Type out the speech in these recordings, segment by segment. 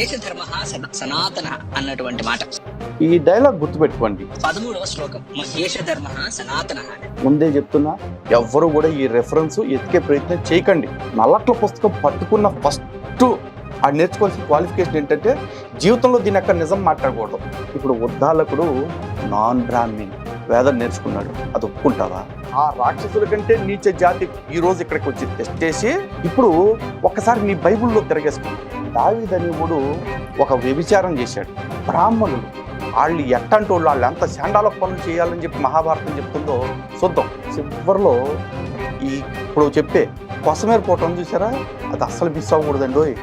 ఏష ధర్మ సనాతన అన్నటువంటి మాట. ఈ డైలాగ్ గుర్తుపెట్టుకోండి. పదమూడవ శ్లోకం. ఏష ధర్మ సనాతన. ముందే చెప్తున్నా ఎవ్వరు కూడా ఈ రెఫరెన్స్ ఎతికే ప్రయత్నం చేయకండి. నల్లట్ల పుస్తకం పట్టుకున్న ఫస్ట్ ఆ నేర్చుకోవాల్సిన క్వాలిఫికేషన్ ఏంటంటే జీవితంలో దీని యొక్క నిజం మాట్లాడకూడదు. ఇప్పుడు ఉద్దాలకుడు నాన్ బ్రాహ్మిన్ వేదం నేర్చుకున్నాడు. అది ఒప్పుకుంటావా? ఆ రాక్షసుల కంటే నీచ జాతి ఈ రోజు ఇక్కడికి వచ్చి టెస్ట్ చేసి ఇప్పుడు ఒక్కసారి నీ బైబిల్లో తిరగేసుకుని దావిదనివుడు ఒక వ్యభిచారం చేశాడు. బ్రాహ్మణులు వాళ్ళు ఎట్టంటి వాళ్ళు వాళ్ళు ఎంత శాండాల పనులు చేయాలని చెప్పి మహాభారతం చెప్తుందో చూద్దాం. చివరిలో ఈ ఇప్పుడు చెప్పే కొసమేర పోవటం చూసారా? అది అస్సలు మిస్ అవ్వకూడదండి ఓయ్.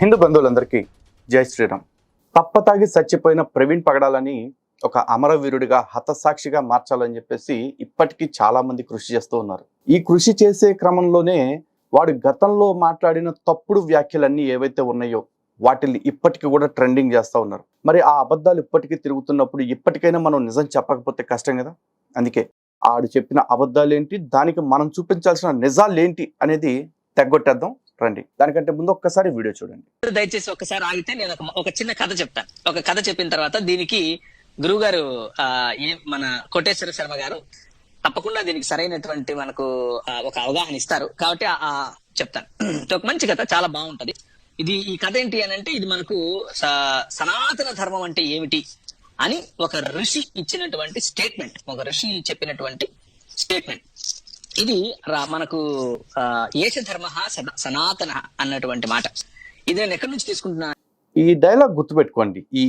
హిందూ బంధువులందరికీ జై శ్రీరామ్. తప్పతాగి చచ్చిపోయిన ప్రవీణ్ పగడాలని ఒక అమరవీరుడిగా హతసాక్షిగా మార్చాలని చెప్పేసి ఇప్పటికీ చాలామంది కృషి చేస్తూ ఉన్నారు. ఈ కృషి చేసే క్రమంలోనే వాడు గతంలో మాట్లాడిన తప్పుడు వ్యాఖ్యలన్నీ ఏవైతే ఉన్నాయో వాటిని ఇప్పటికీ కూడా ట్రెండింగ్ చేస్తూ ఉన్నారు. మరి ఆ అబద్ధాలు ఇప్పటికీ తిరుగుతున్నప్పుడు ఇప్పటికైనా మనం నిజం చెప్పకపోతే కష్టం కదా? అందుకే ఆడు చెప్పిన అబద్ధాలు ఏంటి దానికి మనం చూపించాల్సిన నిజాలు ఏంటి అనేది తెగ్గొట్టేద్దాం. రండి. దానికంటే ముందు ఒక్కసారి వీడియో చూడండి. దయచేసి ఒకసారి ఆగితే నేను ఒక ఒక చిన్న కథ చెప్తాను. ఒక కథ చెప్పిన తర్వాత దీనికి గురువు గారు ఆ, మన కోటేశ్వర శర్మ గారు తప్పకుండా దీనికి సరైనటువంటి మనకు ఒక అవగాహన ఇస్తారు. కాబట్టి ఆ- చెప్తాను. ఒక మంచి కథ చాలా బాగుంటది. ఇది ఈ కథ ఏంటి అని అంటే ఇది మనకు స- సనాతన ధర్మం అంటే ఏమిటి అని ఒక ఋషి ఇచ్చినటువంటి స్టేట్మెంట్ ఒక ఋషి చెప్పినటువంటి స్టేట్మెంట్ ఇది రా- మనకు ఆ, ఏష ధర్మ సనాతన అన్నటువంటి మాట. ఇది నేను ఎక్కడి నుంచి తీసుకుంటున్నా ఈ డైలాగ్ గుర్తుపెట్టుకోండి. ఈ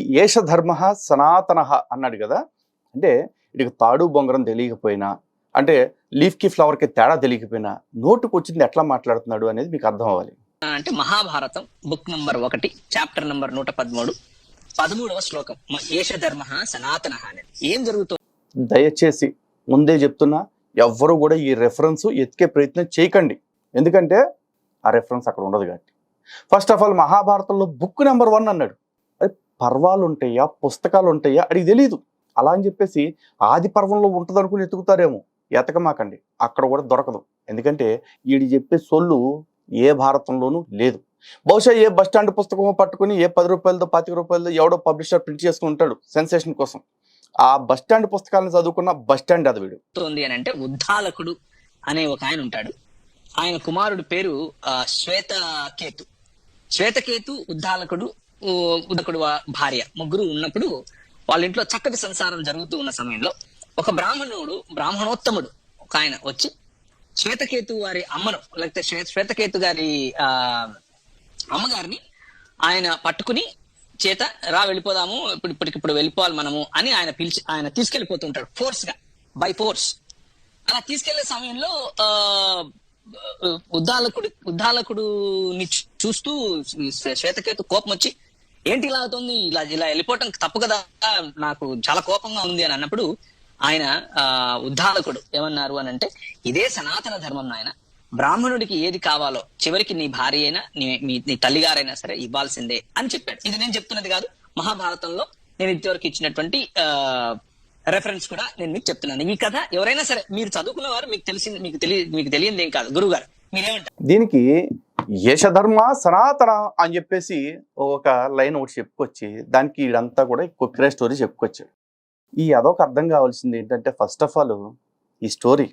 ధర్మ సనాతన అన్నాడు కదా. అంటే ఇడికి తాడు బొంగరం తెలియకపోయినా అంటే లీఫ్కి ఫ్లవర్కి తేడా తెలియకపోయినా నోటుకు వచ్చింది ఎట్లా మాట్లాడుతున్నాడు అనేది మీకు అర్థం అవ్వాలి. అంటే మహాభారతం బుక్ నంబర్ ఒకటి చాప్టర్ నంబర్ నూట పదమూడు పదమూడవ శ్లోకం. ఏష ధర్మ సనాతన ఏం జరుగుతుంది దయచేసి ముందే చెప్తున్నా ఎవ్వరు కూడా ఈ రెఫరెన్స్ ఎతికే ప్రయత్నం చేయకండి. ఎందుకంటే ఆ రెఫరెన్స్ అక్కడ ఉండదు కాబట్టి. ఫస్ట్ ఆఫ్ ఆల్ మహాభారతంలో బుక్ నెంబర్ వన్ అన్నాడు. అది పర్వాలు ఉంటాయా పుస్తకాలు ఉంటాయా అడిగి తెలియదు అలా అని చెప్పేసి ఆది పర్వంలో ఉంటుంది అనుకుని ఎతుకుతారేమో. ఎతకమాకండి. అక్కడ కూడా దొరకదు. ఎందుకంటే వీడి చెప్పే సొల్లు ఏ భారతంలోనూ లేదు. బహుశా ఏ బస్ స్టాండ్ పుస్తకం పట్టుకుని ఏ పది రూపాయలతో పాతిక రూపాయలతో ఎవడో పబ్లిషర్ ప్రింట్ చేసుకుని ఉంటాడు సెన్సేషన్ కోసం. ఆ బస్ స్టాండ్ పుస్తకాలను చదువుకున్న బస్ స్టాండ్ అది వీడు. అని అంటే ఉద్దాలకుడు అనే ఒక ఆయన ఉంటాడు. ఆయన కుమారుడు పేరు శ్వేతకేతు శ్వేతకేతు ఉద్దాలకుడు ఉదకుడు భార్య ముగ్గురు ఉన్నప్పుడు వాళ్ళ ఇంట్లో చక్కటి సంసారం జరుగుతూ ఉన్న సమయంలో ఒక బ్రాహ్మణుడు బ్రాహ్మణోత్తముడు ఒక ఆయన వచ్చి శ్వేతకేతు వారి అమ్మను లేకపోతే శ్వే శ్వేతకేతు గారి ఆ అమ్మగారిని ఆయన పట్టుకుని చేత రా వెళ్ళిపోదాము ఇప్పుడు ఇప్పటికిప్పుడు వెళ్ళిపోవాలి మనము అని ఆయన పిలిచి ఆయన తీసుకెళ్ళిపోతుంటాడు ఫోర్స్గా బై ఫోర్స్ అలా తీసుకెళ్ళే సమయంలో ఆ ఉద్దాలకుడు ఉద్దాలకుడుని చూస్తూ శ్వేతకేతు కోపం వచ్చి ఏంటి ఇలా అవుతుంది? ఇలా ఇలా వెళ్ళిపోవటం తప్పు కదా? నాకు చాలా కోపంగా ఉంది అని అన్నప్పుడు ఆయన ఆ ఉద్దాలకుడు ఏమన్నారు అని అంటే ఇదే సనాతన ధర్మం నాయన. బ్రాహ్మణుడికి ఏది కావాలో చివరికి నీ భార్య అయినా నీ మీ- నీ తల్లిగారైనా సరే ఇవ్వాల్సిందే అని చెప్పాడు. ఇది నేను చెప్తున్నది కాదు. మహాభారతంలో నేను ఇంతవరకు ఇచ్చినటువంటి ఆ రెఫరెన్స్ కూడా నేను మీకు చెప్తున్నాను. ఈ కథ ఎవరైనా సరే మీరు చదువుకున్న వారు మీకు తెలిసింది మీకు తెలియ మీకు తెలియంది ఏం కాదు. గురువు గారు మీరేమంటారు? దీనికి యశధర్మ సనాతన అని చెప్పేసి ఒక లైన్ ఒకటి చెప్పుకొచ్చి దానికి వీడంతా కూడా కొక్కిరే స్టోరీ చెప్పుకొచ్చాడు. ఈ అదొక అర్థం కావాల్సింది ఏంటంటే ఫస్ట్ ఆఫ్ ఆల్ ఈ స్టోరీ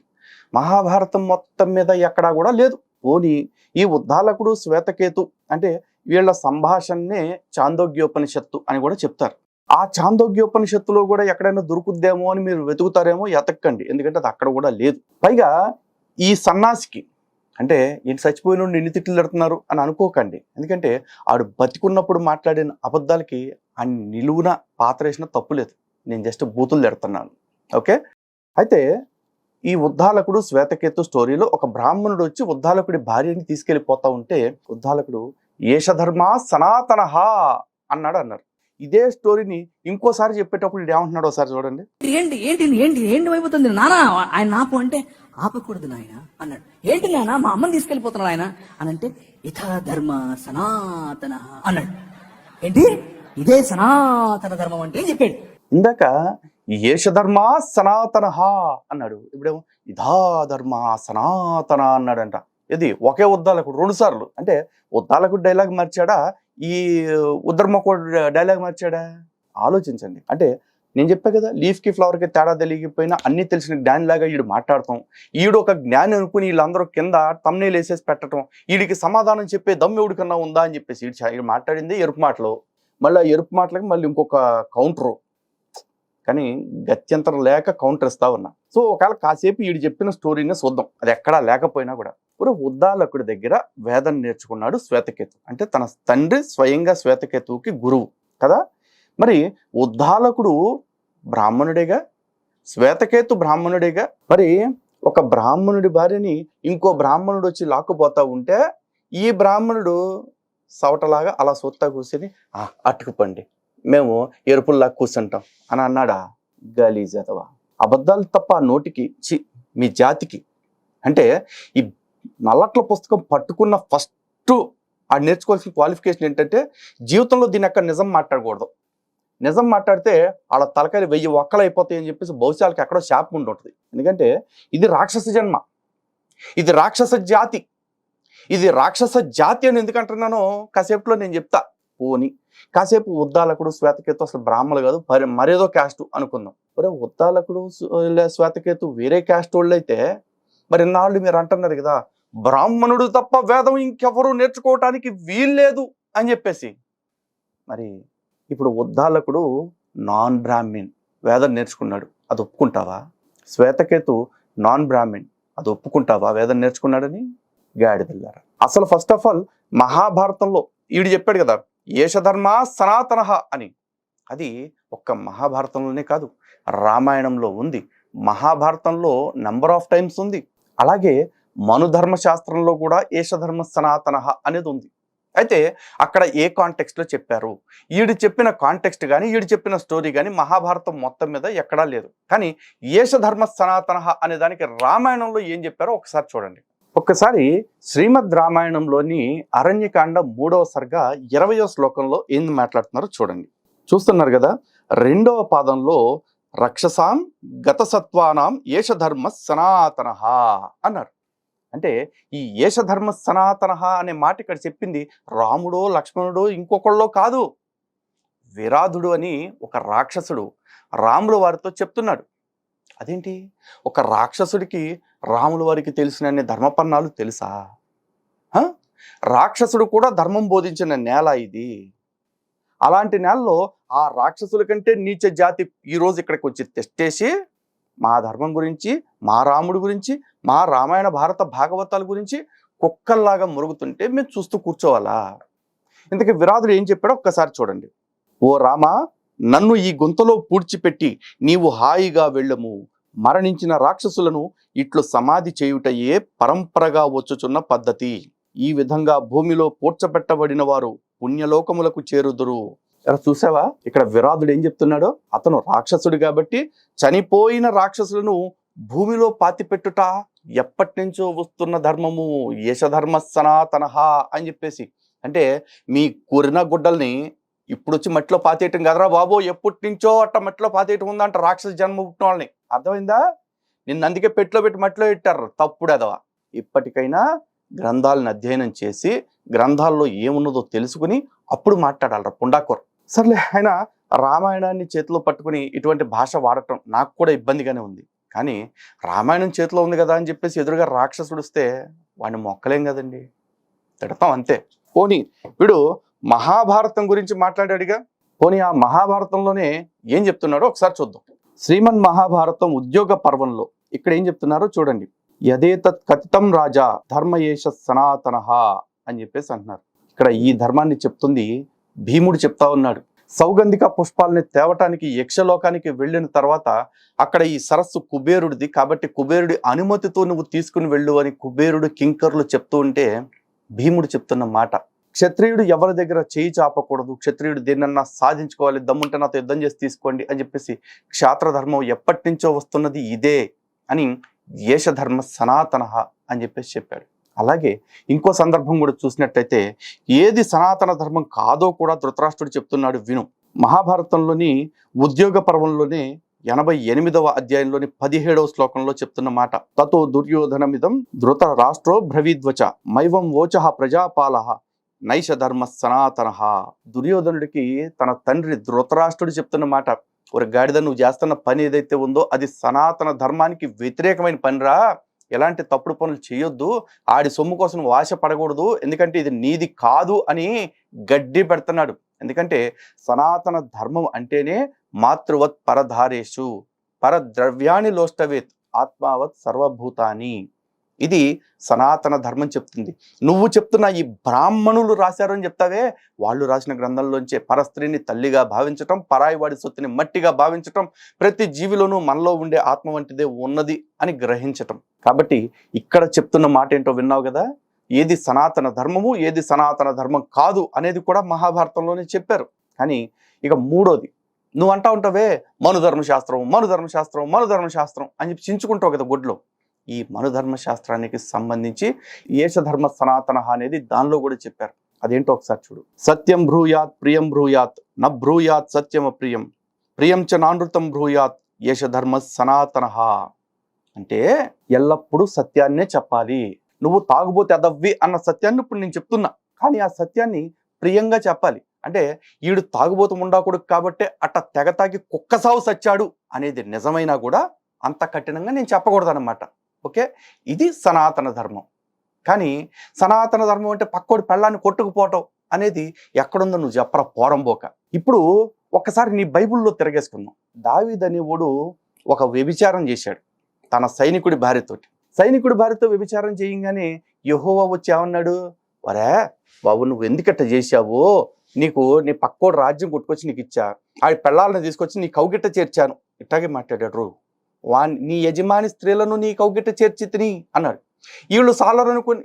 మహాభారతం మొత్తం మీద ఎక్కడా కూడా లేదు. పోనీ ఈ ఉద్దాలకుడు శ్వేతకేతు అంటే వీళ్ళ సంభాషణనే చాందోగ్యోపనిషత్తు అని కూడా చెప్తారు. ఆ చాందోగ్యోపనిషత్తులో కూడా ఎక్కడైనా దొరుకుద్దేమో అని మీరు వెతుకుతారేమో ఎతక్కండి. ఎందుకంటే అది అక్కడ కూడా లేదు. పైగా ఈ సన్నాసికి అంటే ఈయన చచ్చిపోయిన నుండి ఎన్ని తిట్లు పెడుతున్నారు అని అనుకోకండి. ఎందుకంటే ఆడు బతికున్నప్పుడు మాట్లాడిన అబద్ధాలకి ఆ నిలువున పాత్రేసిన తప్పు లేదు. నేను జస్ట్ బూతులు తిడుతున్నాను. ఓకే? అయితే ఈ ఉద్దాలకుడు శ్వేతకేతు స్టోరీలో ఒక బ్రాహ్మణుడు వచ్చి ఉద్దాలకుడి భార్యని తీసుకెళ్ళిపోతా ఉంటే ఉద్దాలకుడు ఏషధర్మ సనాతనహ అన్నాడు అన్నారు. ఇదే స్టోరీని ఇంకోసారి చెప్పేటప్పుడు ఏమంటున్నాడు ఒకసారి చూడండి. ఏంటి ఏంటి ఏంటి ఏంటి అయిపోతుంది నానా ఆయన ఆపు అంటే ఆపకూడదు నాయన అన్నాడు. ఏంటి నాయన మా అమ్మని తీసుకెళ్ళిపోతున్నాడు ఆయన? అని అంటే ఇథ ధర్మ సనాతన అన్నాడు. ఏంటి? ఇదే సనాతన ధర్మం అంటే చెప్పాడు. ఇందాక ఏషధర్మ సనాతన అన్నాడు. ఇప్పుడేమో ఇదా ధర్మ సనాతన అన్నాడంట. ఇది ఒకే ఉద్దాలకుడు రెండు సార్లు. అంటే ఉద్దాలకుడు డైలాగ్ మార్చాడా? ఈ ఉద్దర్మకుడు డైలాగ్ మార్చాడా? ఆలోచించండి. అంటే నేను చెప్పా కదా లీఫ్కి ఫ్లవర్కి ఫ్లవర్కి తేడా తెలియకపోయినా అన్ని తెలిసిన జ్ఞాన్ లాగా ఈడు మాట్లాడతాం. ఈడు ఒక జ్ఞాని అనుకుని వీళ్ళందరూ కింద తమ్నేలు వేసేసి పెట్టడం వీడికి సమాధానం చెప్పే దమ్ ఎవడికన్నా ఉందా అని చెప్పేసి ఈడు ఈడు మాట్లాడింది ఎరుపు మాటలు. మళ్ళీ ఎరుపు మాటలకి మళ్ళీ ఇంకొక కౌంటరు కానీ గత్యంతరం లేక కౌంటర్ ఇస్తా ఉన్నా. సో ఒకవేళ కాసేపు వీడు చెప్పిన స్టోరీని చూద్దాం. అది ఎక్కడా లేకపోయినా కూడా. ఇప్పుడు ఉద్దాలకుడి దగ్గర వేదం నేర్చుకున్నాడు శ్వేతకేతు. అంటే తన తండ్రి స్వయంగా శ్వేతకేతువుకి గురువు కదా? మరి ఉద్దాలకుడు బ్రాహ్మణుడేగా? శ్వేతకేతు బ్రాహ్మణుడేగా? మరి ఒక బ్రాహ్మణుడి భార్యని ఇంకో బ్రాహ్మణుడు వచ్చి లాక్కుపోతా ఉంటే ఈ బ్రాహ్మణుడు సవటలాగా అలా సొత్తా కూర్చొని "ఆ, అటుకుపండి. మేము ఎరుపుల్లా కూర్చుంటాం. అని అన్నాడా గలీజదవా అబద్ధాలు తప్ప నోటికి చి మీ జాతికి. అంటే ఈ నల్లట్ల పుస్తకం పట్టుకున్న ఫస్ట్ ఆ నేర్చుకోవాల్సిన క్వాలిఫికేషన్ ఏంటంటే జీవితంలో దీని యొక్క నిజం మాట్లాడకూడదు. నిజం మాట్లాడితే వాళ్ళ తలకాయలు వెయ్యి ఒక్కలు అయిపోతాయి అని చెప్పేసి బహుశా ఎక్కడో శాపం ఉండి ఉంటుంది. ఎందుకంటే ఇది రాక్షస జన్మ. ఇది రాక్షస జాతి. ఇది రాక్షస జాతి అని ఎందుకంటున్నాను కాసేపులో నేను చెప్తా. పోని. కాసేపు ఉద్దాలకుడు శ్వేతకేతు అసలు బ్రాహ్మణులు కాదు. మరి మరేదో క్యాస్ట్ అనుకుందాం. మరి ఉద్దాలకుడు శ్వేతకేతు వేరే క్యాస్ట్ వాళ్ళు అయితే మరి ఇన్నాళ్ళు మీరు అంటున్నారు కదా బ్రాహ్మణుడు తప్ప వేదం ఇంకెవరూ నేర్చుకోవటానికి వీల్లేదు అని చెప్పేసి. మరి ఇప్పుడు ఉద్దాలకుడు నాన్ బ్రాహ్మిన్ వేదం నేర్చుకున్నాడు అది ఒప్పుకుంటావా? శ్వేతకేతు నాన్ బ్రాహ్మిన్ అది ఒప్పుకుంటావా? వేదం నేర్చుకున్నాడని? గాడిదల్లారా. అసలు ఫస్ట్ ఆఫ్ ఆల్ మహాభారతంలో ఈడు చెప్పాడు కదా ఏషధర్మ సనాతన అని. అది ఒక్క మహాభారతంలోనే కాదు రామాయణంలో ఉంది మహాభారతంలో నంబర్ ఆఫ్ టైమ్స్ ఉంది. అలాగే మనుధర్మ శాస్త్రంలో కూడా ఏషధర్మ సనాతన అనేది ఉంది అయితే అక్కడ ఏ కాంటెక్స్ట్లో చెప్పారు? ఈడు చెప్పిన కాంటెక్స్ట్ కానీ ఈడు చెప్పిన స్టోరీ కానీ మహాభారతం మొత్తం మీద ఎక్కడా లేదు. కానీ ఏషధర్మ సనాతన అనే దానికి రామాయణంలో ఏం చెప్పారో ఒకసారి చూడండి. ఒక్కసారి శ్రీమద్ రామాయణంలోని అరణ్యకాండ మూడవ సరిగా ఇరవయో శ్లోకంలో ఏం మాట్లాడుతున్నారో చూడండి. చూస్తున్నారు కదా రెండవ పాదంలో రక్షసాం గతసత్వానాం ఏషధర్మ సనాతన అన్నారు. అంటే ఈ యేషధర్మ సనాతన అనే మాట ఇక్కడ చెప్పింది రాముడో లక్ష్మణుడో ఇంకొకళ్ళో కాదు. విరాధుడు అని ఒక రాక్షసుడు రాముల వారితో చెప్తున్నాడు. అదేంటి? ఒక రాక్షసుడికి రాముల వారికి తెలిసిన ధర్మపన్నాలు తెలుసా? రాక్షసుడు కూడా ధర్మం బోధించిన నేల ఇది. అలాంటి నేలలో ఆ రాక్షసుల కంటే నీచ జాతి ఈ రోజు ఇక్కడికి వచ్చి తెస్టేసి మా ధర్మం గురించి మా రాముడి గురించి మా రామాయణ భారత భాగవతాల గురించి కుక్కల్లాగా మురుగుతుంటే మేము చూస్తూ కూర్చోవాలా? ఇంతకీ విరాధుడు ఏం చెప్పాడో ఒక్కసారి చూడండి. ఓ రామ నన్ను ఈ గుంతలో పూడ్చిపెట్టి నీవు హాయిగా వెళ్ళము. మరణించిన రాక్షసులను ఇట్లు సమాధి చేయుటయే పరంపరగా వచ్చుచున్న పద్ధతి. ఈ విధంగా భూమిలో పూడ్చబెట్టబడిన వారు పుణ్యలోకములకు చేరుదురు. చూసావా? ఇక్కడ విరాధుడు ఏం చెప్తున్నాడో? అతను రాక్షసుడు కాబట్టి చనిపోయిన రాక్షసులను భూమిలో పాతిపెట్టుట ఎప్పటి నుంచో వస్తున్న ధర్మము. యశధర్మ సనాతన అని చెప్పేసి. అంటే మీ కూరిన గుడ్డల్ని ఇప్పుడు వచ్చి మట్టిలో పాతేయటం కదరా బాబు. ఎప్పటి నుంచో అట్ట మట్టిలో పాతేయటం ఉందంట రాక్షస జన్మ పుట్టిన వాళ్ళని. అర్థమైందా? నిన్న అందుకే పెట్టిలో పెట్టి మట్టిలో పెట్టారు తప్పుడు అదవా. ఇప్పటికైనా గ్రంథాలను అధ్యయనం చేసి గ్రంథాల్లో ఏమున్నదో తెలుసుకుని అప్పుడు మాట్లాడాలరా పుండాకోర్. సర్లే ఆయన రామాయణాన్ని చేతిలో పట్టుకుని ఇటువంటి భాష వాడటం నాకు కూడా ఇబ్బందిగానే ఉంది. కానీ రామాయణం చేతిలో ఉంది కదా అని చెప్పేసి ఎదురుగా రాక్షసుడు వస్తే వాడిని మొక్కలేం కదండి. తిడతాం అంతే. పోనీ వీడు మహాభారతం గురించి మాట్లాడాడుగా? పోనీ ఆ మహాభారతంలోనే ఏం చెప్తున్నాడో ఒకసారి చూద్దాం. శ్రీమన్ మహాభారతం ఉద్యోగ పర్వంలో ఇక్కడ ఏం చెప్తున్నారో చూడండి. యథేతత్ కథితం రాజా ధర్మయేష సనాతన అని చెప్పేసి అంటున్నారు. ఇక్కడ ఈ ధర్మాన్ని చెప్తుంది భీముడు చెప్తా ఉన్నాడు సౌగంధిక పుష్పాలని తేవటానికి యక్షలోకానికి వెళ్ళిన తర్వాత అక్కడ ఈ సరస్సు కుబేరుడిది. కాబట్టి కుబేరుడి అనుమతితో నువ్వు తీసుకుని వెళ్ళు అని కుబేరుడు కింకర్లు చెప్తూ ఉంటే భీముడు చెప్తున్న మాట. క్షత్రియుడు ఎవరి దగ్గర చేయి చాపకూడదు. క్షత్రియుడు దేన్నన్నా సాధించుకోవాలి. దమ్ముంటే నాతో యుద్ధం చేసి తీసుకోండి అని చెప్పేసి క్షాత్రధర్మం ఎప్పటి నుంచో వస్తున్నది ఇదే అని యేషధర్మ సనాతన అని చెప్పేసి చెప్పాడు. అలాగే ఇంకో సందర్భం కూడా చూసినట్టయితే ఏది సనాతన ధర్మం కాదో కూడా ధృతరాష్ట్రుడు చెప్తున్నాడు విను. మహాభారతంలోని ఉద్యోగ పర్వంలోనే ఎనభై ఎనిమిదవ అధ్యాయంలోని పదిహేడవ శ్లోకంలో చెప్తున్న మాట. తతో దుర్యోధనమిదం ధృత రాష్ట్రో భ్రవీద్వచ మైవం వోచ ప్రజాపాల నైష ధర్మ సనాతన. దుర్యోధనుడికి తన తండ్రి ధృతరాష్ట్రుడు చెప్తున్న మాట. ఒక గాడిద నువ్వు చేస్తున్న పని ఏదైతే ఉందో అది సనాతన ధర్మానికి వ్యతిరేకమైన పనిరా? ఎలాంటి తప్పుడు పనులు చేయొద్దు. ఆడి సొమ్ము కోసం నువ్వు ఆశ పడకూడదు ఎందుకంటే ఇది నీది కాదు అని గడ్డి పెడుతున్నాడు. ఎందుకంటే సనాతన ధర్మం అంటేనే మాతృవత్ పరధారేషు. పరద్రవ్యాన్ని లోష్టవేత్. ఆత్మావత్ సర్వభూతాని. ఇది సనాతన ధర్మం చెప్తుంది. నువ్వు చెప్తున్న ఈ బ్రాహ్మణులు రాశారు అని చెప్తావే? వాళ్ళు రాసిన గ్రంథంలోంచే పరస్త్రీని తల్లిగా భావించటం పరాయి వాడి సొత్తుని మట్టిగా భావించటం ప్రతి జీవిలోనూ మనలో ఉండే ఆత్మ వంటిదే ఉన్నది అని గ్రహించటం. కాబట్టి ఇక్కడ చెప్తున్న మాట ఏంటో విన్నావు కదా? ఏది సనాతన ధర్మము ఏది సనాతన ధర్మం కాదు అనేది కూడా మహాభారతంలోనే చెప్పారు. కానీ ఇక మూడోది నువ్వు అంటా ఉంటావే మనుధర్మశాస్త్రం మనుధర్మశాస్త్రం మనుధర్మశాస్త్రం అని చెప్పి చించుకుంటావు కదా గుడ్లో. ఈ మనుధర్మశాస్త్రానికి సంబంధించి యేషధర్మ సనాతన అనేది దానిలో కూడా చెప్పారు. అదేంటో ఒకసారి చూడు. సత్యం భ్రూయాత్ ప్రియం భ్రూయాత్ న భ్రూయాత్ సత్యం ప్రియం ప్రియం చ నానృతం బ్రూయాత్ యేషధర్మ సనాతన. అంటే ఎల్లప్పుడూ సత్యాన్నే చెప్పాలి. నువ్వు తాగుబోతే అదవ్వి అన్న సత్యాన్ని ఇప్పుడు నేను చెప్తున్నా. కానీ ఆ సత్యాన్ని ప్రియంగా చెప్పాలి. అంటే ఈడు తాగుబోతు ఉండకూడదు కాబట్టే అట్ట తెగ తాగి సచ్చాడు అనేది నిజమైనా కూడా అంత కఠినంగా నేను చెప్పకూడదు అనమాట ఓకే? ఇది సనాతన ధర్మం. కానీ సనాతన ధర్మం అంటే పక్కోడి పెళ్ళాన్ని కొట్టుకుపోవటం అనేది ఎక్కడుందో నువ్వు చెప్పరా పోరంబోక. ఇప్పుడు ఒక్కసారి నీ బైబిల్లో తిరగేసుకుందాం. దావీద్ అనేవాడు ఒక వ్యభిచారం చేశాడు తన సైనికుడి భార్యతోటి. సైనికుడి భార్యతో వ్యభిచారం చేయంగానే యహోవా వచ్చి ఏమన్నాడు? వరే బాబు నువ్వు ఎందుకట్ట చేశావు? నీకు నీ పక్కోడు రాజ్యం కొట్టుకొచ్చి నీకు ఇచ్చా ఆ పెళ్ళాలను తీసుకొచ్చి నీ కౌగిట్ట చేర్చాను. ఇట్టాగే మాట్లాడాడు వా నీ యజమాని స్త్రీలను నీ కౌగిట చేర్చి తిని అన్నాడు. వీళ్ళు సాలరు అనుకుని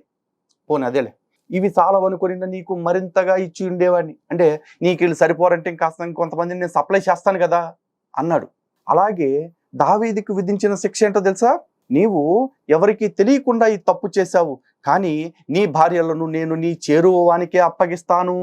పోనీ అదేలే. ఇవి సాలవనుకొని నీకు మరింతగా ఇచ్చి ఉండేవాడిని. అంటే నీకు వీళ్ళు సరిపోరంటే ఇంకాస్త కొంతమందిని నేను సప్లై చేస్తాను కదా అన్నాడు. అలాగే దావీదికి విధించిన శిక్ష ఏంటో తెలుసా? నీవు ఎవరికి తెలియకుండా ఈ తప్పు చేశావు. కానీ నీ భార్యలను నేను నీ చేరువానికే అప్పగిస్తాను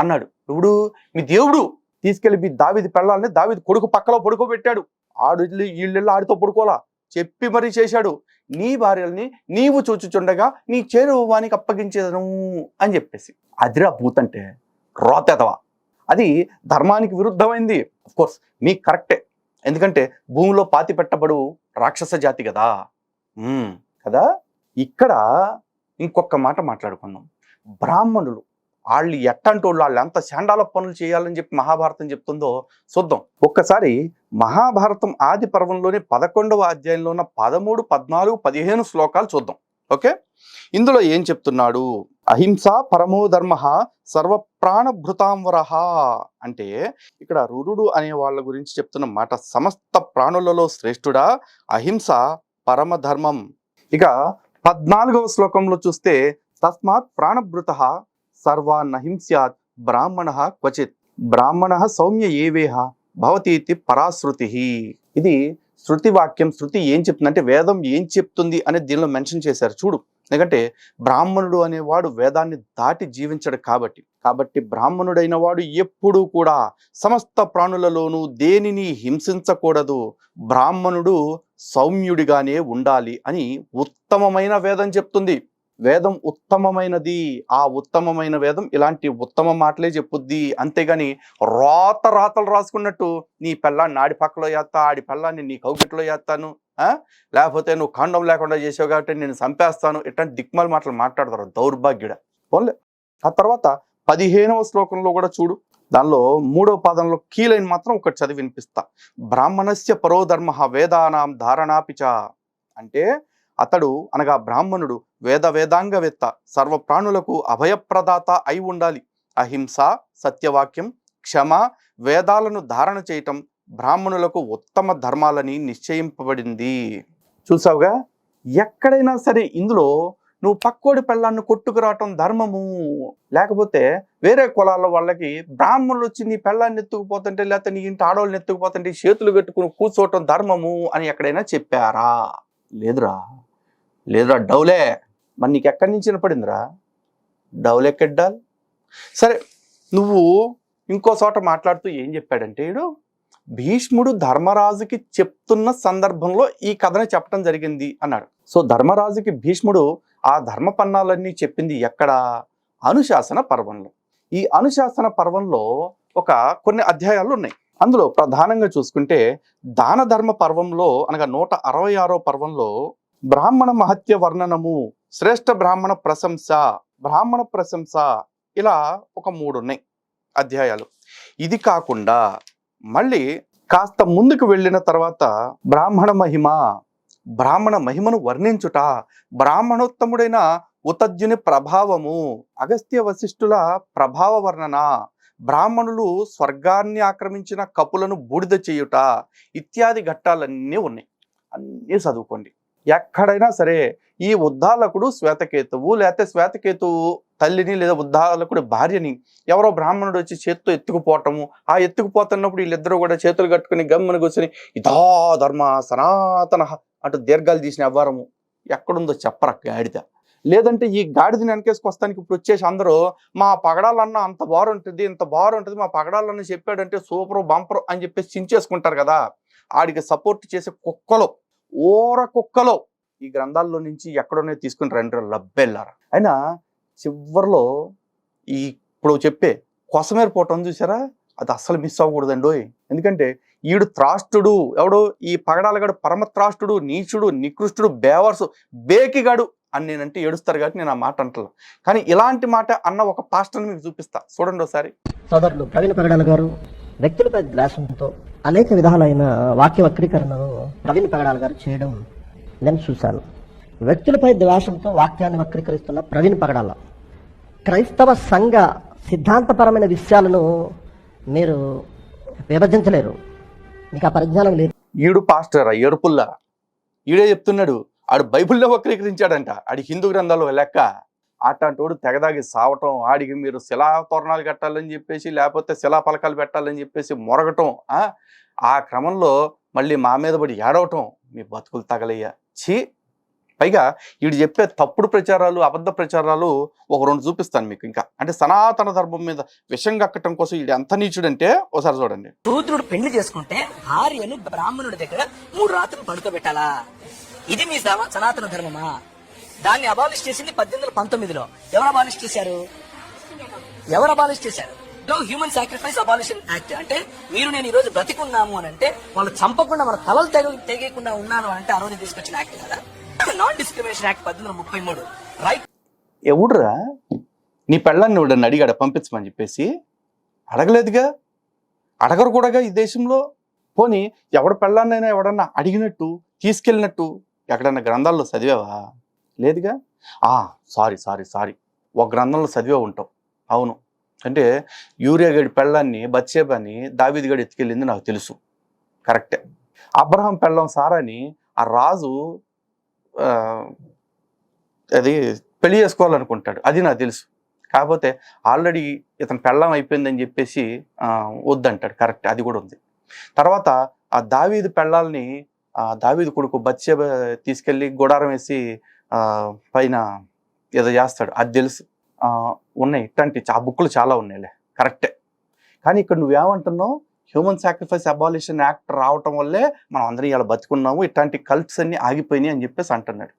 అన్నాడు. ఇప్పుడు మీ దేవుడు తీసుకెళ్ళి మీ దావిది పెళ్ళాలని దావిది కొడుకు పక్కలో పడుకోబెట్టాడు. ఆడు ఇల్లు ఆడితో పడుకోలా చెప్పి మరీ చేశాడు. నీ భార్యల్ని నీవు చూచుచుండగా నీ చేరువానికి అప్పగించేదను అని చెప్పేసి. అదిరా భూతంటే రోతెదవా? అది ధర్మానికి విరుద్ధమైంది. కోర్స్ మీ కరెక్టే. ఎందుకంటే భూమిలో పాతి పెట్టబడు రాక్షస జాతి కదా. కదా? ఇక్కడ ఇంకొక మాట మాట్లాడుకుందాం. బ్రాహ్మణులు వాళ్ళు ఎట్టంటోళ్ళు వాళ్ళు ఎంత శాండాల పనులు చేయాలని చెప్పి మహాభారతం చెప్తుందో చూద్దాం. ఒక్కసారి మహాభారతం ఆది పర్వంలోని పదకొండవ అధ్యాయంలో ఉన్న పదమూడు పద్నాలుగు పదిహేను శ్లోకాలు చూద్దాం. ఓకే? ఇందులో ఏం చెప్తున్నాడు? అహింస పరమో ధర్మ సర్వప్రాణభృతాంవర అంటే ఇక్కడ రురుడు అనే వాళ్ళ గురించి చెప్తున్న మాట సమస్త ప్రాణులలో శ్రేష్ఠుడా అహింస పరమధర్మం. ఇక పద్నాలుగవ శ్లోకంలో చూస్తే తస్మాత్ ప్రాణభృత సర్వాన్నహింస్యాత్ బ్రాహ్మణ క్వచిత్. బ్రాహ్మణ సౌమ్య ఏవేహ భవతీతి పరాశృతి ఇది శృతి వాక్యం శృతి ఏం చెప్తుంది అంటే వేదం ఏం చెప్తుంది అనేది దీనిలో మెన్షన్ చేశారు. చూడు ఎందుకంటే బ్రాహ్మణుడు అనేవాడు వేదాన్ని దాటి జీవించడు కాబట్టి. కాబట్టి బ్రాహ్మణుడైన వాడు ఎప్పుడూ కూడా సమస్త ప్రాణులలోనూ దేనిని హింసించకూడదు. బ్రాహ్మణుడు సౌమ్యుడిగానే ఉండాలి అని ఉత్తమమైన వేదం చెప్తుంది. వేదం ఉత్తమమైనది ఆ ఉత్తమమైన వేదం ఇలాంటి ఉత్తమ మాటలే చెప్పుద్ది. అంతేగాని రాత రాతలు రాసుకున్నట్టు నీ పెళ్ళాన్ని ఆడి పక్కలో చేస్తా ఆడి పెళ్ళాన్ని నీ కౌకిట్లో చేస్తాను ఆ? లేకపోతే నువ్వు ఖండం లేకుండా చేసావు కాబట్టి నేను చంపేస్తాను. ఇట్లాంటి దిక్మాల మాటలు మాట్లాడతారు దౌర్భాగ్యుడ. పోన్లే. ఆ తర్వాత పదిహేనవ శ్లోకంలో కూడా చూడు. దానిలో మూడవ పాదంలో కీలైన మాత్రం ఒకటి చదివి వినిపిస్తా. బ్రాహ్మణస్య పరోధర్మ వేదానాం ధారణాపిచ అంటే అతడు అనగా బ్రాహ్మణుడు వేద వేదాంగవేత్త సర్వ ప్రాణులకు అభయప్రదాత అయి ఉండాలి. అహింస సత్యవాక్యం క్షమ వేదాలను ధారణ చేయటం బ్రాహ్మణులకు ఉత్తమ ధర్మాలని నిశ్చయింపబడింది. చూసావుగా? ఎక్కడైనా సరే ఇందులో నువ్వు పక్కోడి పెళ్ళాన్ని కొట్టుకురావటం ధర్మము. లేకపోతే వేరే కులాల వాళ్ళకి బ్రాహ్మణులు వచ్చి నీ పెళ్ళాన్ని ఎత్తుకుపోతుంటే లేకపోతే నీ ఇంటి ఆడవాళ్ళని ఎత్తుకుపోతుంటే చేతులు కట్టుకుని కూర్చోవటం ధర్మము అని ఎక్కడైనా చెప్పారా? లేదురా. లేదురా డౌలే. మరి నీకు ఎక్కడి నుంచి వినపడిందిరా డౌల్ ఎక్కడ్డాల్ సరే నువ్వు ఇంకో చోట మాట్లాడుతూ ఏం చెప్పాడంటే ఇడు భీష్ముడు ధర్మరాజుకి చెప్తున్న సందర్భంలో ఈ కథను చెప్పడం జరిగింది అన్నాడు. సో ధర్మరాజుకి భీష్ముడు ఆ ధర్మ పన్నాలన్నీ చెప్పింది ఎక్కడ? అనుశాసన పర్వంలో. ఈ అనుశాసన పర్వంలో ఒక కొన్ని అధ్యాయాలు ఉన్నాయి. అందులో ప్రధానంగా చూసుకుంటే దాన ధర్మ పర్వంలో అనగా నూట అరవై ఆరో పర్వంలో బ్రాహ్మణ మహత్య వర్ణనము శ్రేష్ఠ బ్రాహ్మణ ప్రశంస బ్రాహ్మణ ప్రశంస ఇలా ఒక మూడు ఉన్నాయి అధ్యాయాలు. ఇది కాకుండా మళ్ళీ కాస్త ముందుకు వెళ్ళిన తర్వాత బ్రాహ్మణ మహిమ బ్రాహ్మణ మహిమను వర్ణించుట బ్రాహ్మణోత్తముడైన ఉతద్యుని ప్రభావము అగస్త్య వశిష్ఠుల ప్రభావ వర్ణన బ్రాహ్మణులు స్వర్గాన్ని ఆక్రమించిన కపులను బూడిద చేయుట ఇత్యాది ఘట్టాలన్నీ ఉన్నాయి. అన్నీ చదువుకోండి. ఎక్కడైనా సరే ఈ ఉద్దాలకుడు శ్వేతకేతువు లేకపోతే శ్వేతకేతువు తల్లిని లేదా ఉద్దాలకుడి భార్యని ఎవరో బ్రాహ్మణుడు వచ్చి చేత్తో ఎత్తుకుపోవటము ఆ ఎత్తుకుపోతున్నప్పుడు వీళ్ళిద్దరూ కూడా చేతులు కట్టుకుని గమ్మని కూర్చొని ఇదా ధర్మ సనాతన అంటూ దీర్ఘాలు తీసిన అవ్వారము ఎక్కడుందో చెప్పరా గాడిద లేదంటే ఈ గాడిదని వెనకేసుకొస్తానికి ఇప్పుడు వచ్చేసి అందరూ మా పగడాలన్న అంత బాగుంటుంది ఇంత బాగుంటుంది మా పగడాలన్న చెప్పాడంటే సూపర్ బంపర్ అని చెప్పేసి చించేసుకుంటారు కదా. ఆడికి సపోర్ట్ చేసే కుక్కలో ఓర కుక్కలో. ఈ గ్రంథాల్లో నుంచి ఎక్కడోనే తీసుకుని రెండు లబ్బెళ్ళారు. అయినా చివరిలో ఈ ఇప్పుడు చెప్పే కొసమేరిపోవటం చూసారా? అది అస్సలు మిస్ అవ్వకూడదండి ఎందుకంటే ఈడు త్రాష్టుడు ఎవడు? ఈ పగడాలగాడు పరమ త్రాష్టుడు నీచుడు నికృష్టుడు బేవర్సు బేకిగాడు. అని నేనంటే ఏడుస్తారు కాబట్టి నేను ఆ మాట అంటలా. కానీ ఇలాంటి మాట అన్న ఒక పాస్టర్ని మీకు చూపిస్తా. చూడండి ఒకసారి. సోదరులు ప్రవీణ్ పగడాల గారు వ్యక్తులపై ద్వేషంతో అనేక విధాలైన వాక్య వక్రీకరణను ప్రవీణ్ పగడాల గారు చేయడం నేను చూశాను. వ్యక్తులపై ద్వేషంతో వాక్యాన్ని వక్రీకరిస్తున్న ప్రవీణ్ పగడాల క్రైస్తవ సంఘ సిద్ధాంతపరమైన విషయాలను మీరు విభజించలేరు. మీకు ఆ పరిజ్ఞానం లేదు. ఈడు పాస్టర్ ఏడుపుల్లా ఈడే చెప్తున్నాడు ఆడు బైబిల్లో వక్రీకరించాడంట. ఆడి హిందూ గ్రంథాలు లెక్క అట్లాంటోడు తెగదాగి సావటం ఆడికి మీరు శిలా తోరణాలు కట్టాలని చెప్పేసి లేకపోతే శిలా పలకాలు పెట్టాలని చెప్పేసి మొరగటం ఆ? ఆ క్రమంలో మళ్ళీ మా మీద పడి ఏడవటం మీ బతుకులు తగలయ్యా. ఛీ! పైగా వీడు చెప్పే తప్పుడు ప్రచారాలు అబద్ధ ప్రచారాలు ఒక రెండు చూపిస్తాను మీకు ఇంకా. అంటే సనాతన ధర్మం మీద విషం కక్కటం కోసం వీడు ఎంత నీచుడంటే ఒకసారి చూడండి. శూద్రుడు పెళ్ళి చేసుకుంటే భార్యను బ్రాహ్మణుడి దగ్గర మూడు రాత్రులు పడుకోబెట్టాలా? ఇది మీ సమ- సనాతన ధర్మమా? దాన్ని అబాలిష్ చేసింది పద్దెనిమిది వందల పంతొమ్మిదిలో. ఎవరు అబాలిష్ చేశారు? ఎవరు అబాలిష్ చేశారు? Human sacrifice abolition act. అంటే మీరు నేను ఈ రోజు బ్రతికున్నాము అని అంటే వాళ్ళు చంపకుండా మన తలలు తెగ తెగకుండా ఉన్నాను అంటే ఆ రోజు తీసుకొచ్చిన యాక్ట్ కదా. నాన్ డిస్క్రిమినేషన్ యాక్ట్ పద్దెనిమిది ముప్పై మూడు. రైట్ ఎవడురా నీ పెళ్ళాన్ని ఎవడన్నా అడిగాడ పంపించమని చెప్పేసి? అడగలేదుగా? అడగరు కూడా ఈ దేశంలో? పోనీ ఎవడ పెళ్ళాన్నైనా ఎవడన్నా అడిగినట్టు తీసుకెళ్ళినట్టు ఎక్కడైనా గ్రంథాల్లో చదివావా? లేదుగా? ఆ సారీ సారీ సారీ. ఒక గ్రంథంలో చదివే ఉంటావు. అవును. అంటే యూరియా గడి పెళ్ళాన్ని బత్సేబాని దావీది గడి ఎత్తుకెళ్ళింది నాకు తెలుసు. కరెక్టే. అబ్రహం పెళ్ళం సారాని ఆ రాజు అది పెళ్ళి చేసుకోవాలనుకుంటాడు. అది నాకు తెలుసు. కాకపోతే ఆల్రెడీ ఇతను పెళ్ళం అయిపోయిందని చెప్పేసి వద్దంటాడు. కరెక్ట్. అది కూడా ఉంది. తర్వాత ఆ దావీది పెళ్ళాలని దావీదు కొడుకు బచ్చే తీసుకెళ్ళి గుడారం వేసి పైన ఏదో చేస్తాడు. అది తెలుసు. ఉన్నాయి. ఇట్లాంటి ఆ బుక్లు చాలా ఉన్నాయిలే. కరెక్టే. కానీ ఇక్కడ నువ్వేమంటున్నావు హ్యూమన్ సాక్రిఫైస్ అబాలిషన్ యాక్ట్ రావటం వల్లే మనం అందరం ఇలా బతుకున్నాము. ఇట్లాంటి కల్ట్స్ అన్ని ఆగిపోయినాయి అని చెప్పేసి అంటున్నాడు.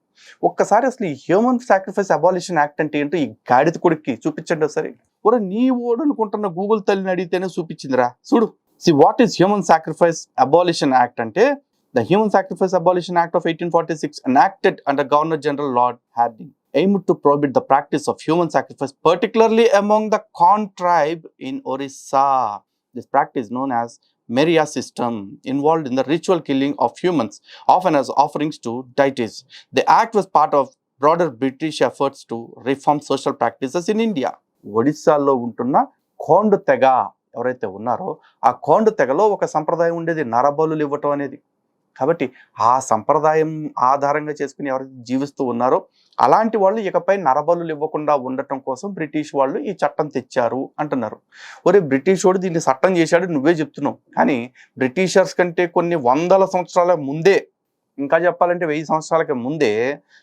ఒక్కసారి అసలు ఈ హ్యూమన్ సాక్రిఫైస్ అబాలిషన్ యాక్ట్ అంటే ఏంటో ఈ గాడిద కొడుక్కి చూపించండి ఒకసారి. కూడా నీ ఓడు అనుకుంటున్న గూగుల్ తల్లిని అడిగితేనే చూపించిందిరా. చూడు. See what is human sacrifice abolition act అంటే the human sacrifice abolition act of eighteen forty six acted and governor general Lord Hardinge aim to prohibit the practice of human sacrifice particularly among the Khond tribe in Orissa this practice known as Meriah system involve in the ritual killing of humans of and offerings to deities the act was part of broader British efforts to reform social practices in India ఒడిస్సాలో ఉంటున్న కోండు తెగ ఎవరైతే ఉన్నారో ఆ కోండు తెగలో ఒక సంప్రదాయం ఉండేది నరబలు ఇవ్వటం అనేది. కాబట్టి ఆ సంప్రదాయం ఆధారంగా చేసుకుని ఎవరైతే జీవిస్తూ ఉన్నారో అలాంటి వాళ్ళు ఇకపై నరబలు ఇవ్వకుండా ఉండటం కోసం బ్రిటిష్ వాళ్ళు ఈ చట్టం తెచ్చారు అంటున్నారు. ఒరే బ్రిటిష్ వాడు దీన్ని చట్టం చేశాడు నువ్వే చెప్తున్నావు. కానీ బ్రిటిషర్స్ కంటే కొన్ని వందల సంవత్సరాల ముందే ఇంకా చెప్పాలంటే వెయ్యి సంవత్సరాలకి ముందే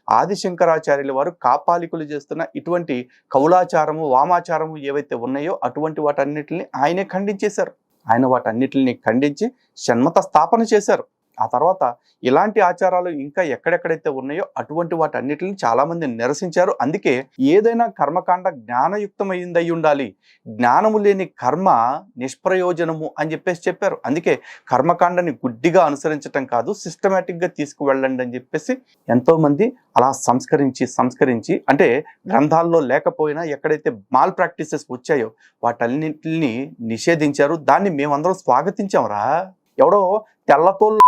ఆదిశంకరాచార్యుల వారు కాపాలికులు చేస్తున్న ఇటువంటి కౌలాచారము వామాచారము ఏవైతే ఉన్నాయో అటువంటి వాటన్నిటిని ఆయనే ఖండించేశారు. ఆయన వాటన్నిటిని ఖండించి షణ్మత స్థాపన చేశారు. ఆ తర్వాత ఇలాంటి ఆచారాలు ఇంకా ఎక్కడెక్కడైతే ఉన్నాయో అటువంటి వాటన్నిటిని చాలా మంది నిరసించారు. అందుకే ఏదైనా కర్మకాండ జ్ఞానయుక్తమైందై ఉండాలి. జ్ఞానము లేని కర్మ నిష్ప్రయోజనము అని చెప్పేసి చెప్పారు. అందుకే కర్మకాండని గుడ్డిగా అనుసరించటం కాదు సిస్టమేటిక్గా తీసుకువెళ్ళండి అని చెప్పేసి ఎంతో మంది అలా సంస్కరించి సంస్కరించి అంటే గ్రంథాల్లో లేకపోయినా ఎక్కడైతే మాల్ ప్రాక్టీసెస్ వచ్చాయో వాటన్నిటిని నిషేధించారు. దాన్ని మేమందరం స్వాగతించాంరా. ఎవడో తెల్లతోళ్ళు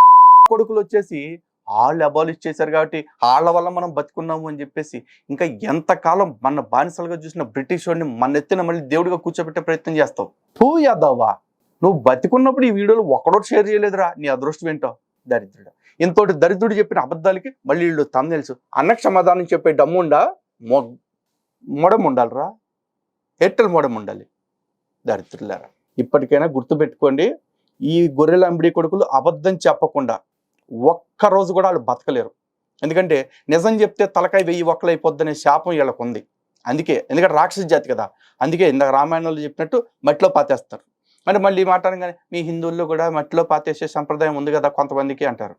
కొడుకులు వచ్చేసి వాళ్ళు అబాలిష్ చేశారు కాబట్టి వాళ్ళ వల్ల మనం బతుకున్నాము అని చెప్పేసి ఇంకా ఎంతకాలం మన బానిసలుగా చూసిన బ్రిటిష్ వాడిని మన ఎత్తిన మళ్ళీ దేవుడిగా కూర్చోబెట్టే ప్రయత్నం చేస్తావు? పూ యాదవ్వా! నువ్వు బతికున్నప్పుడు ఈ వీడియోలు ఒకడోటి షేర్ చేయలేదురా నీ అదృష్టం ఏంటో? దరిద్రుడు. ఇంతోటి దరిద్రుడు చెప్పిన అబద్ధాలకి మళ్ళీ వీళ్ళు తమ తెలుసు అన్నకు సమాధానం చెప్పే డమ్ముండా? మొ మొడం ఉండాలిరా ఎట్టలు మొడం ఉండాలి దరిద్రులారా. ఇప్పటికైనా గుర్తుపెట్టుకోండి ఈ గొర్రెల అంబడి కొడుకులు అబద్ధం చెప్పకుండా ఒక్క రోజు కూడా వాళ్ళు బతకలేరు. ఎందుకంటే నిజం చెప్తే తలకాయ వెయ్యి ఒక్కలైపోద్దనే శాపం వీళ్ళకు ఉంది. అందుకే ఎందుకంటే రాక్షస జాతి కదా. అందుకే ఇందాక రామాయణంలో చెప్పినట్టు మట్టిలో పాతేస్తారు. అంటే మళ్ళీ ఈ మాట అనగానే మీ హిందువుల్లో కూడా మట్టిలో పాతేసే సంప్రదాయం ఉంది కదా కొంతమందికి అంటారు.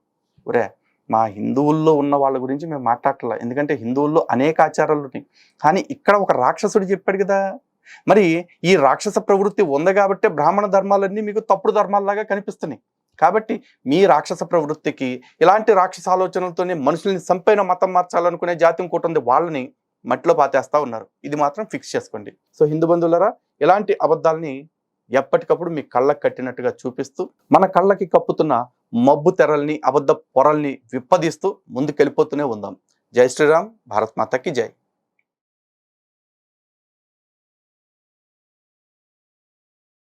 ఒరే మా హిందువుల్లో ఉన్న వాళ్ళ గురించి మేము మాట్లాడలే ఎందుకంటే హిందువుల్లో అనేక ఆచారాలు ఉన్నాయి. కానీ ఇక్కడ ఒక రాక్షసుడు చెప్పాడు కదా. మరి ఈ రాక్షస ప్రవృత్తి ఉంది కాబట్టి బ్రాహ్మణ ధర్మాలన్నీ మీకు తప్పుడు ధర్మాల్లాగా కనిపిస్తున్నాయి. కాబట్టి మీ రాక్షస ప్రవృత్తికి ఇలాంటి రాక్షస ఆలోచనలతోనే మనుషుల్ని సంపైన మతం మార్చాలనుకునే జాతి ఇంకోటి ఉంది వాళ్ళని మట్టిలో పాతేస్తా ఉన్నారు. ఇది మాత్రం ఫిక్స్ చేసుకోండి. సో హిందూ బంధువులరా ఇలాంటి అబద్ధాలని ఎప్పటికప్పుడు మీ కళ్ళకు కట్టినట్టుగా చూపిస్తూ మన కళ్ళకి కప్పుతున్న మబ్బు తెరల్ని అబద్ధ పొరల్ని విప్పదీస్తూ ముందుకెళ్ళిపోతూనే ఉందాం. జై శ్రీరామ్ భారత్ మాతకి జై.